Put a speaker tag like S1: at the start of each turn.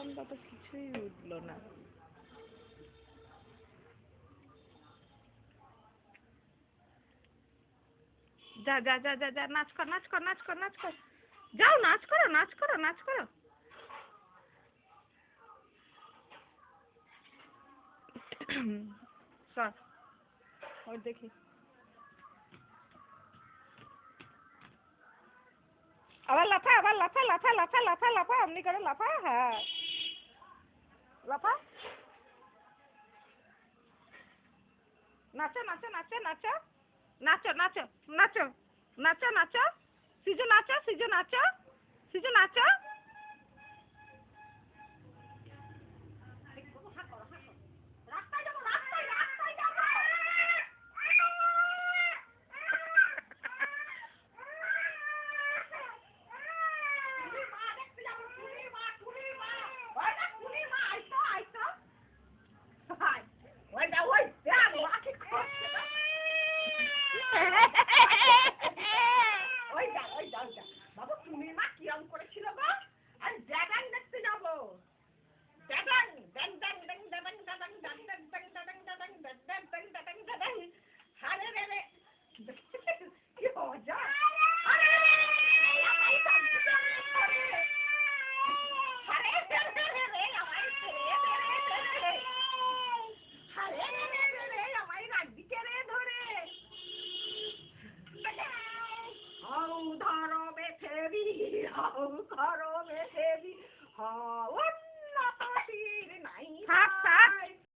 S1: লম্বা তো কিছুই উঠল না। যা যা যা যা যা, নাচ কর নাচ কর নাচ কর নাচ কর। যাও, নাচ করো নাচ করো নাচ করো। দেখি। আবার লাফা আবার লাফা লাফা লাফা লাফা লাফা এমনি করে লাফা হ্যাঁ লাফা নাচো নাচো নাচো নাচো। নাচো নাচো নাচো। নাচো নাচো। সিজু নাচো সিজু নাচো। সিজু নাচো। ôi trời ơi trời trời हौ करो मे देवी हौ